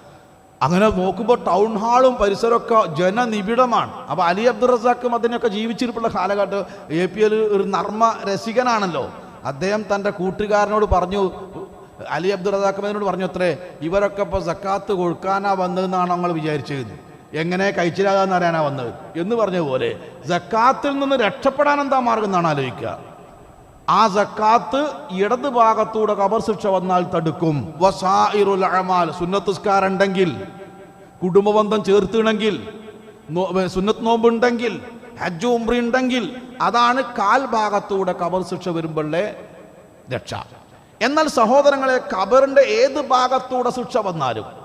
അങ്ങനെ നോക്കുമ്പോൾ ടൗൺ ഹാളും പരിസരമൊക്കെ ജനനിബിഡമാണ്. അപ്പോൾ അലി അബ്ദുൾ റസാഖും അതിനൊക്കെ ജീവിച്ചിരിപ്പുള്ള കാലഘട്ടം എ പി എൽ ഒരു നർമ്മ രസികനാണല്ലോ. അദ്ദേഹം തന്റെ കൂട്ടുകാരനോട് പറഞ്ഞു അലി അബ്ദുൾ റസാഖ് അതിനോട് പറഞ്ഞു അത്രേ ഇവരൊക്കെ ഇപ്പോൾ സക്കാത്ത് കൊടുക്കാനാ വന്നതെന്നാണ് നമ്മൾ വിചാരിച്ചത് എങ്ങനെ കഴിച്ചിലാകാന്ന് അറിയാനാ വന്നത്? എന്ന് പറഞ്ഞ പോലെ ജക്കാത്തിൽ നിന്ന് രക്ഷപ്പെടാൻ എന്താ മാർഗം എന്നാണ് ആലോചിക്കുക. ആ ജക്കാത്ത് ഇടത് ഭാഗത്തൂടെ കബർ ശിക്ഷ വന്നാൽ തടുക്കും. സുന്നത്തുസ്കാരം ഉണ്ടെങ്കിൽ കുടുംബബന്ധം ചേർത്തിണെങ്കിൽ സുന്നത്ത് നോമ്പുണ്ടെങ്കിൽ ഹജ്ജ് ഉംറി ഉണ്ടെങ്കിൽ അതാണ് കാൽ ഭാഗത്തൂടെ കബർ ശിക്ഷ വരുമ്പോഴേ രക്ഷ. എന്നാൽ സഹോദരങ്ങളെ കബറിന്റെ ഏത് ഭാഗത്തൂടെ ശിക്ഷ വന്നാലും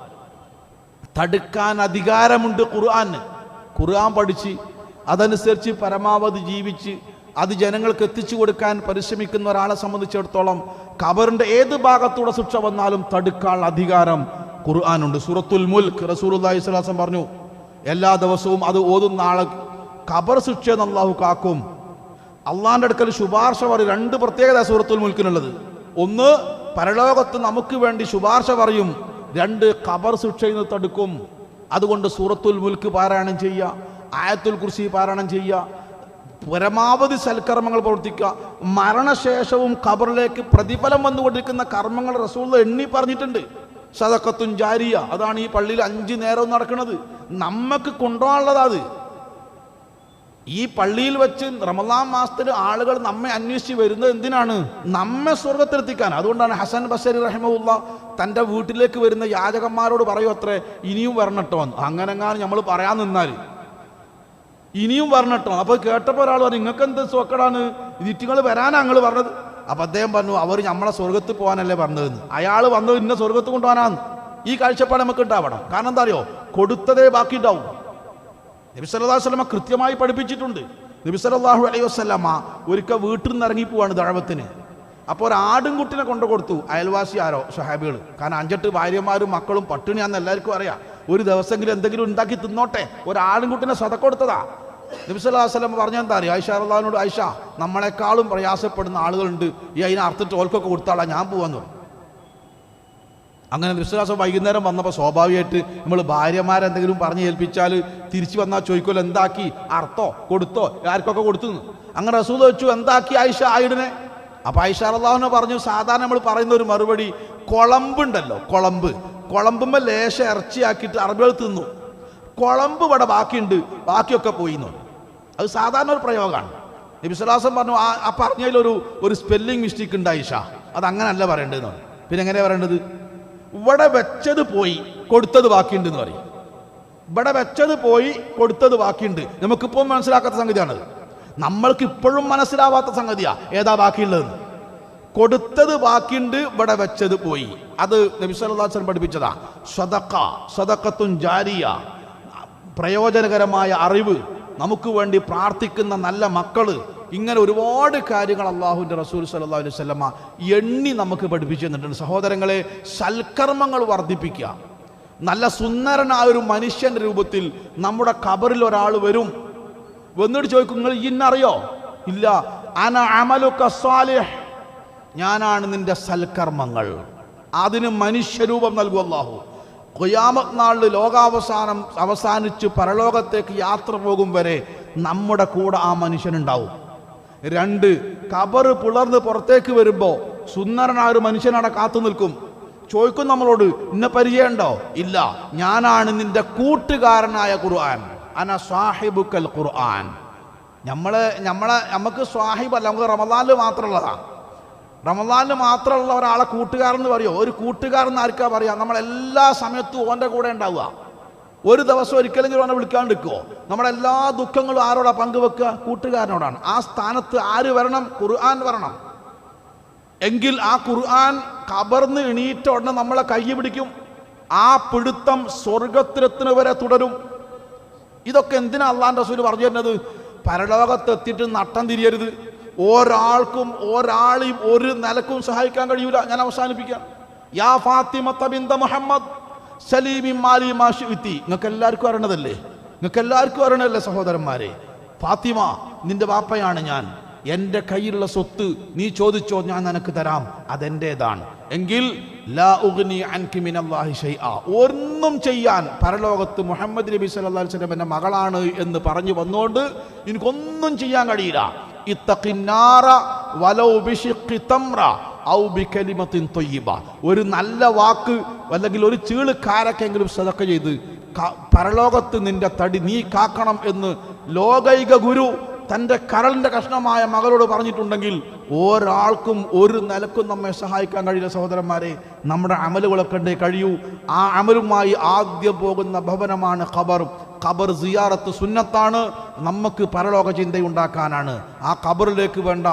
തടുക്കാൻ അധികാരമുണ്ട് ഖുർആന്. ഖുർആൻ പഠിച്ച് അതനുസരിച്ച് പരമാവധി ജീവിച്ച് അത് ജനങ്ങൾക്ക് എത്തിച്ചു കൊടുക്കാൻ പരിശ്രമിക്കുന്ന ഒരാളെ സംബന്ധിച്ചിടത്തോളം ഖബറിന്റെ ഏത് ഭാഗത്തൂടെ ശിക്ഷ വന്നാലും തടുക്കാൻ അധികാരം ഖുർആാനുണ്ട്. സുറത്തുൽ മുൽക്ക് അലൈഹി വസല്ലം പറഞ്ഞു എല്ലാ ദിവസവും അത് ഓതുന്ന ആളെ ഖബർ ശിക്ഷ അള്ളാഹു കാക്കും. അള്ളാഹിന്റെ അടുക്കൽ ശുപാർശ പറയും. രണ്ട് പ്രത്യേകത സൂറത്തുൽ മുൽക്കിനുള്ളത്. ഒന്ന് പരലോകത്ത് നമുക്ക് വേണ്ടി ശുപാർശ പറയും. രണ്ട് ഖബർ ശിക്ഷയിൽ നിന്ന് തടുക്കും. അതുകൊണ്ട് സൂറത്തുൽ മുൽക്ക് പാരായണം ചെയ്യുക ആയത്തുൽ കുർസി പാരായണം ചെയ്യുക പരമാവധി സൽക്കർമ്മങ്ങൾ പ്രവർത്തിക്കുക. മരണശേഷവും ഖബറിലേക്ക് പ്രതിഫലം വന്നുകൊണ്ടിരിക്കുന്ന കർമ്മങ്ങൾ റസൂൾ എണ്ണി പറഞ്ഞിട്ടുണ്ട്. സതക്കത്തും ജാരിയ അതാണ് ഈ പള്ളിയിൽ അഞ്ച് നേരവും നടക്കുന്നത്. നമുക്ക് കൊണ്ടുപോകാനുള്ളതാണ് അത്. ഈ പള്ളിയിൽ വെച്ച് റമദാൻ മാസത്തിൽ ആളുകൾ നമ്മെ അന്വേഷിച്ച് വരുന്നത് എന്തിനാണ്? നമ്മെ സ്വർഗത്തിലെത്തിക്കാൻ. അതുകൊണ്ടാണ് ഹസൻ ബസരി റഹിമുല്ല തന്റെ വീട്ടിലേക്ക് വരുന്ന യാചകന്മാരോട് പറയൂ അത്രേ ഇനിയും വരണട്ടോ? അങ്ങനെങ്ങാനും നമ്മൾ പറയാൻ നിന്നാൽ ഇനിയും വരണട്ടോ? അപ്പോൾ കേട്ടപ്പോൾ ഒരാൾ പറഞ്ഞു നിങ്ങൾക്ക് എന്ത് സോക്കടാണ് ഇതിറ്റുകൾ വരാനാണ് ഞങ്ങൾ പറഞ്ഞത്. അപ്പം അദ്ദേഹം പറഞ്ഞു അവർ നമ്മളെ സ്വർഗത്തിൽ പോകാനല്ലേ പറഞ്ഞതെന്ന് അയാൾ വന്നത് ഇന്ന സ്വർഗത്ത് കൊണ്ടുപോകാനാന്ന്. ഈ കാഴ്ചപ്പാട് നമുക്ക് ഉണ്ടാവണം. കാരണം എന്താ അറിയോ? കൊടുത്തതേ ബാക്കി ഉണ്ടാവും നബി സല്ലല്ലാഹു അലൈഹി വസല്ലമ കൃത്യമായി പഠിപ്പിച്ചിട്ടുണ്ട്. നബി സല്ലല്ലാഹു അലൈഹി വസല്ലമ ഒരിക്കൽ വീട്ടിൽ നിന്ന് ഇറങ്ങി പോവാണ് ദഴവത്തിന് അപ്പോൾ ഒരു ആടുംകുട്ടിനെ കൊണ്ടു കൊടുത്തു അയൽവാസി ആരോ സഹാബികൾ കാരണം അഞ്ചെട്ട് ഭാര്യമാരും മക്കളും പട്ടിണിയാന്ന് എല്ലാവർക്കും അറിയാം. ഒരു ദിവസമെങ്കിലും എന്തെങ്കിലും ഉണ്ടാക്കി തിന്നോട്ടെ ഒരു ആടുംകുട്ടിനെ സത കൊടുത്തതാ. നബി സല്ലല്ലാഹു അലൈഹി വസല്ലമ പറഞ്ഞ എന്താ അറിയാം? ആയിഷ അള്ളഹാനോട് ആയിഷ നമ്മളെക്കാളും പ്രയാസപ്പെടുന്ന ആളുകളുണ്ട്. ഈ അതിനെ അർത്ഥിട്ട് ഓൽക്കൊക്കെ കൊടുത്താളാ ഞാൻ പോവാന്ന് പറഞ്ഞു. അങ്ങനെ വിശ്വാസം വൈകുന്നേരം വന്നപ്പോൾ സ്വാഭാവികമായിട്ട് നമ്മൾ ഭാര്യമാരെന്തെങ്കിലും പറഞ്ഞ് ഏൽപ്പിച്ചാൽ തിരിച്ചു വന്നാൽ ചോദിക്കുമല്ലോ എന്താക്കി? അർത്ഥോ കൊടുത്തോ? ആർക്കൊക്കെ കൊടുത്തു അങ്ങനെ റസൂൽ വെച്ചു എന്താക്കി ആയിഷ? ആയിടിനെ? അപ്പൊ ആയിഷ അള്ളാഹുനെ പറഞ്ഞു സാധാരണ നമ്മൾ പറയുന്ന ഒരു മറുപടി കുളമ്പുണ്ടല്ലോ കുളമ്പ്. കുളമ്പുമ്പോൾ ലേശ ഇറച്ചിയാക്കിയിട്ട് അറബികൾ തിന്നു. കുളമ്പ് ഇവിടെ ബാക്കിയുണ്ട് ബാക്കിയൊക്കെ പോയി എന്ന്. അത് സാധാരണ ഒരു പ്രയോഗമാണ്. നബിസ്വലാസം പറഞ്ഞു ആ പറഞ്ഞതിലൊരു ഒരു സ്പെല്ലിംഗ് മിസ്റ്റേക്ക് ഉണ്ട് ആയിഷ. അത് അങ്ങനല്ല പറയേണ്ടതെന്ന് പിന്നെ എങ്ങനെയാണ് പറയേണ്ടത്? ഇവിടെ വെച്ചത് പോയി കൊടുത്തത് ബാക്കിയുണ്ട് എന്ന് പറയും. ഇവിടെ വെച്ചത് പോയി കൊടുത്തത് ബാക്കിയുണ്ട് നമുക്കിപ്പോൾ മനസ്സിലാക്കാത്ത സംഗതിയാണത്. നമ്മൾക്ക് ഇപ്പോഴും മനസ്സിലാവാത്ത സംഗതിയാ. ഏതാ ബാക്കിയുള്ളതെന്ന് കൊടുത്തത് ബാക്കിയുണ്ട് ഇവിടെ വെച്ചത് പോയി. അത് നബിസ്വല്ലാസൻ പഠിപ്പിച്ചതാ. സ്വതക്ക സ്വതക്കത്തും ജാരിയ. പ്രയോജനകരമായ അറിവ്. നമുക്ക് വേണ്ടി പ്രാർത്ഥിക്കുന്ന നല്ല മക്കൾ. ഇങ്ങനെ ഒരുപാട് കാര്യങ്ങൾ അള്ളാഹുവിന്റെ റസൂൽ സല്ലാ അലൈഹി സ്വലമ എണ്ണി നമുക്ക് പഠിപ്പിച്ചു തന്നിട്ടുണ്ട്. സഹോദരങ്ങളെ സൽക്കർമ്മങ്ങൾ വർദ്ധിപ്പിക്കുക. നല്ല സുന്ദരനായ ഒരു മനുഷ്യന്റെ രൂപത്തിൽ നമ്മുടെ കബറിൽ ഒരാൾ വരും. വന്നിട്ട് ചോദിക്കും നിങ്ങൾ ഇന്നറിയോ? ഇല്ല. അന അമലു സ്വാലിഹ് ഞാനാണ് നിന്റെ സൽക്കർമ്മങ്ങൾ. അതിന് മനുഷ്യരൂപം നൽകും അള്ളാഹു കൊയ്യാമത് നാളിൽ ലോകാവസാനം അവസാനിച്ച് പരലോകത്തേക്ക് യാത്ര പോകും വരെ നമ്മുടെ കൂടെ ആ മനുഷ്യനുണ്ടാവും രണ്ട് കബറ് പുളർന്ന് പുറത്തേക്ക് വരുമ്പോ സുന്ദരനായ ഒരു മനുഷ്യനവിടെ കാത്തു നിൽക്കും. ചോദിക്കും നമ്മളോട് ഇന്ന പരിചയമുണ്ടോ? ഇല്ല ഞാനാണ് നിന്റെ കൂട്ടുകാരനായ ഖുർആൻ. അന സാഹിബുക്കൽ ഖുർആൻ. നമ്മളെ നമ്മളെ നമുക്ക് സ്വാഹിബല്ല നമുക്ക് റമദാനിൽ മാത്രമുള്ളതാണ് റമദാനിൽ മാത്രമുള്ള ഒരാളെ കൂട്ടുകാരൻ എന്ന് പറയുമോ ഒരു കൂട്ടുകാരൻ ആർക്കാ പറയാ? നമ്മളെല്ലാ സമയത്തും ഓന്റെ കൂടെ ഉണ്ടാവുക. ഒരു ദിവസം ഒരിക്കലെങ്കിലും അവനെ വിളിക്കാണ്ട് നിൽക്കുമോ നമ്മുടെ എല്ലാ ദുഃഖങ്ങളും ആരോടാ പങ്കുവെക്കുക? കൂട്ടുകാരനോടാണ്. ആ സ്ഥാനത്ത് ആര് വരണം? ഖുർആൻ വരണം. എങ്കിൽ ആ ഖുർആൻ കബർന്ന് എണീറ്റ ഉടനെ നമ്മളെ കൈ പിടിക്കും. ആ പിടുത്തം സ്വർഗത്തിലെത്തുന്ന വരെ തുടരും. ഇതൊക്കെ എന്തിനാ അള്ളാൻ റസൂൽ പറഞ്ഞു തരുന്നത്? പരലോകത്തെത്തിയിട്ട് നട്ടം തിരിയരുത്. ഒരാൾക്കും ഒരാളെയും ഒരു നിലക്കും സഹായിക്കാൻ കഴിയൂല. ഞാൻ അവസാനിപ്പിക്കാം. യാ ഫാത്തിമ തബിന്ദ മുഹമ്മദ്. സലീമി മാലി മാഷുത്തി നിങ്ങൾക്ക് എല്ലാവർക്കും അറിയണതല്ലേ? നിങ്ങൾക്ക് എല്ലാവർക്കും അറിയണല്ലേ സഹോദരന്മാരെ? ഫാത്തിമ നിന്റെ വാപ്പയാണ് ഞാൻ. എന്റെ കയ്യിലുള്ള സ്വത്ത് നീ ചോദിച്ചോ ഞാൻ നിനക്ക് തരാം. അതെന്റേതാണ്. എങ്കിൽ ഒന്നും ചെയ്യാൻ പരലോകത്ത് മുഹമ്മദ് നബി സല്ലല്ലാഹു അലൈഹി വസല്ലം മകളാണ് എന്ന് പറഞ്ഞു വന്നുകൊണ്ട് എനിക്കൊന്നും ചെയ്യാൻ കഴിയില്ല. വലൗ തംറ. ഔ ഒരു നല്ല വാക്ക് അല്ലെങ്കിൽ ഒരു ചീൾ കാരക്കെങ്കിലും സദക്ക ചെയ്ത് പരലോകത്ത് നിന്റെ തടി നീ കാക്കണം എന്ന് ലോകൈക ഗുരു തന്റെ കരളിന്റെ കഷ്ണമായ മകളോട് പറഞ്ഞിട്ടുണ്ടെങ്കിൽ ഒരാൾക്കും ഒരു നിലക്കും നമ്മെ സഹായിക്കാൻ കഴിയില്ല സഹോദരന്മാരെ. നമ്മുടെ അമലുകളൊക്കെ കഴിയൂ. ആ അമലുമായി ആദ്യം പോകുന്ന ഭവനമാണ് ഖബർ. ഖബർ സിയാറത്ത് സുന്നത്താണ് നമുക്ക് പരലോക ചിന്തയുണ്ടാക്കാനാണ്. ആ ഖബറിലേക്ക് വേണ്ട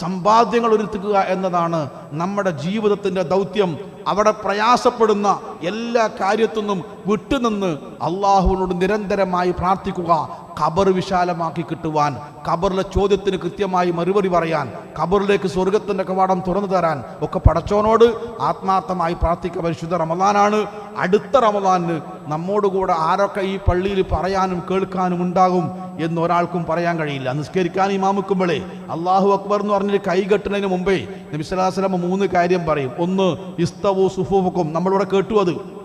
സമ്പാദ്യങ്ങൾ ഒരുത്തുക എന്നതാണ് നമ്മുടെ ജീവിതത്തിന്റെ ദൗത്യം. അവിടെ പ്രയാസപ്പെടുന്ന എല്ലാ കാര്യത്തു നിന്നും വിട്ടുനിന്ന് അള്ളാഹുവിനോട് നിരന്തരമായി പ്രാർത്ഥിക്കുക. ഖബർ വിശാലമാക്കി കിട്ടുവാൻ ഖബറിലെ ചോദ്യത്തിന് കൃത്യമായി മറുപടി പറയാൻ ഖബറിലേക്ക് സ്വർഗത്തിന്റെ കവാടം തുറന്നു തരാൻ ഒക്കെ പടച്ചോനോട് ആത്മാർത്ഥമായി പ്രാർത്ഥിക്കുക. പരിശുദ്ധ റമദാനാണ്. അടുത്ത റമദാനിന് നമ്മോടുകൂടെ ആരൊക്കെ ഈ പള്ളിയിൽ പറയാനും കേൾക്കാനും ഉണ്ടാകും എന്ന് ഒരാൾക്കും പറയാൻ കഴിയില്ല. നിസ്കരിക്കാൻ ഇമാമുക്കുമ്പോഴേ അള്ളാഹു അക്ബർ എന്ന് പറഞ്ഞിട്ട് കൈകെട്ടുന്നതിന് മുമ്പേ നബിസ്വലാസ്ലമ മൂന്ന് കാര്യം പറയും. ഒന്ന് ഇസ്തവു സുഫൂഫുക്കും. നമ്മളിവിടെ കേട്ടു അത്.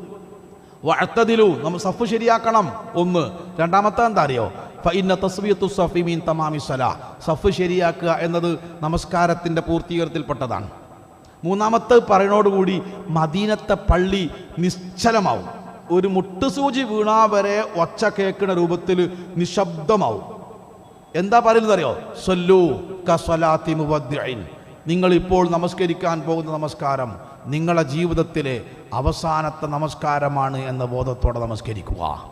വഴത്തതിലു നമ്മൾ സഫ് ശരിയാക്കണം. ഒന്ന്. രണ്ടാമത്തെ എന്താ അറിയോ? ഇന്ന തസ്വിയത്തു സഫി മീൻ തമാമി സല സഫ് ശരിയാക്കുക എന്നത് നമസ്കാരത്തിന്റെ പൂർത്തീകരണത്തിൽപ്പെട്ടതാണ്. മൂന്നാമത്തെ പറയണോടുകൂടി മദീനത്തെ പള്ളി നിശ്ചലമാവും. ഒരു മുട്ടുസൂചി വീണാ വരെ ഒച്ച കേൾക്കുന്ന രൂപത്തിൽ നിശബ്ദമാവും. എന്താ പറയുന്നത് അറിയോ? സൊല്ലു കസ്വലാത്തി നിങ്ങൾ ഇപ്പോൾ നമസ്കരിക്കാൻ പോകുന്ന നമസ്കാരം. നിങ്ങളുടെ ജീവിതത്തിലെ അവസാനത്തെ നമസ്കാരമാണ് എന്ന ബോധത്തോടെ നമസ്കരിക്കുക.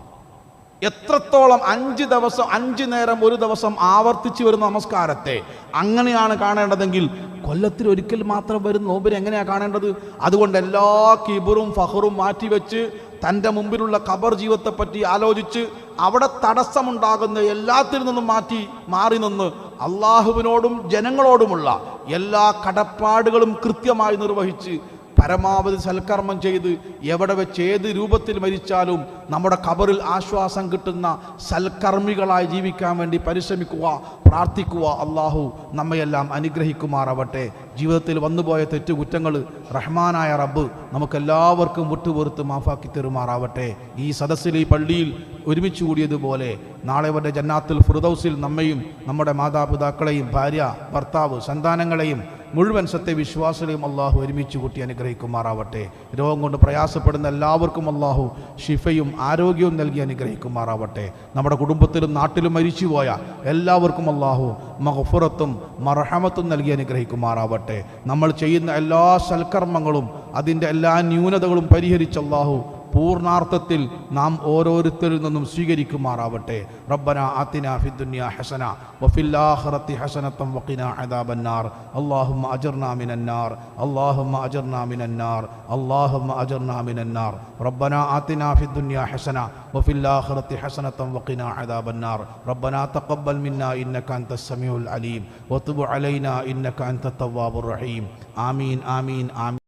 എത്രത്തോളം അഞ്ച് ദിവസം അഞ്ച് നേരം ഒരു ദിവസം ആവർത്തിച്ചു വരുന്ന നമസ്കാരത്തെ അങ്ങനെയാണ് കാണേണ്ടതെങ്കിൽ കൊല്ലത്തിൽ ഒരിക്കൽ മാത്രം വരുന്ന നോമ്പിനെ എങ്ങനെയാണ് കാണേണ്ടത്? അതുകൊണ്ട് എല്ലാ കിബറും ഫഹറും മാറ്റിവെച്ച് തന്റെ മുമ്പിലുള്ള ഖബർ ജീവിതത്തെപ്പറ്റി ആലോചിച്ച് അവിടെ തടസ്സമുണ്ടാകുന്ന എല്ലാത്തിൽ നിന്നും മാറ്റി മാറി നിന്ന് അള്ളാഹുവിനോടും ജനങ്ങളോടുമുള്ള എല്ലാ കടപ്പാടുകളും കൃത്യമായി നിർവഹിച്ച് പരമാവധി സൽക്കർമ്മം ചെയ്ത് എവിടെ വെച്ച് ഏത് രൂപത്തിൽ മരിച്ചാലും നമ്മുടെ കബറിൽ ആശ്വാസം കിട്ടുന്ന സൽക്കർമ്മികളായി ജീവിക്കാൻ വേണ്ടി പരിശ്രമിക്കുക പ്രാർത്ഥിക്കുക. അള്ളാഹു നമ്മയെല്ലാം അനുഗ്രഹിക്കുമാറാവട്ടെ. ജീവിതത്തിൽ വന്നുപോയ തെറ്റുകുറ്റങ്ങൾ റഹ്മാനായ റബ്ബ് നമുക്കെല്ലാവർക്കും വിട്ടുപുറത്ത് മാഫാക്കി തെരുമാറാവട്ടെ. ഈ സദസ്സിൽ ഈ പള്ളിയിൽ ഒരുമിച്ച് കൂടിയതുപോലെ നാളെ വരെ ജന്നാത്തുൽ ഫുർദൌസിൽ നമ്മയും നമ്മുടെ മാതാപിതാക്കളെയും ഭാര്യ ഭർത്താവ് സന്താനങ്ങളെയും മുഴുവൻ സത്യവിശ്വാസികളെയും അള്ളാഹു ഒരുമിച്ച് കൂട്ടി അനുഗ്രഹിക്കുമാറാവട്ടെ. രോഗം കൊണ്ട് പ്രയാസപ്പെടുന്ന എല്ലാവർക്കും അള്ളാഹു ഷിഫയും ആരോഗ്യവും നൽകി അനുഗ്രഹിക്കുമാറാവട്ടെ. നമ്മുടെ കുടുംബത്തിലും നാട്ടിലും മരിച്ചുപോയ എല്ലാവർക്കും അള്ളാഹു മഹഫുറത്തും മർഹമത്തും നൽകി അനുഗ്രഹിക്കുമാറാവട്ടെ. നമ്മൾ ചെയ്യുന്ന എല്ലാ സൽക്കർമ്മങ്ങളും അതിന്റെ എല്ലാ ന്യൂനതകളും പരിഹരിച്ച് അള്ളാഹു പൂർണാർത്ഥത്തിൽ നാം ഓരോരുത്തരിൽ നിന്നും സ്വീകരിക്കുമാറാവട്ടെ റബ്ബന ആത്തിന ഫിദ്ദുനിയ ഹസന വഫിൽ ആഖിറതി ഹസനത്തം വഖിന അദാബന്നാർ اللهم أجرنا من النار اللهم أجرنا من النار اللهم أجرنا من النار ربنا آتنا في الدنيا حسنة وفي الآخرة حسنة وقنا عذاب النار ربنا تقبل منا إنك أنت السميع العليم وتب علينا إنك أنت التواب الرحيم آمين آمين آمين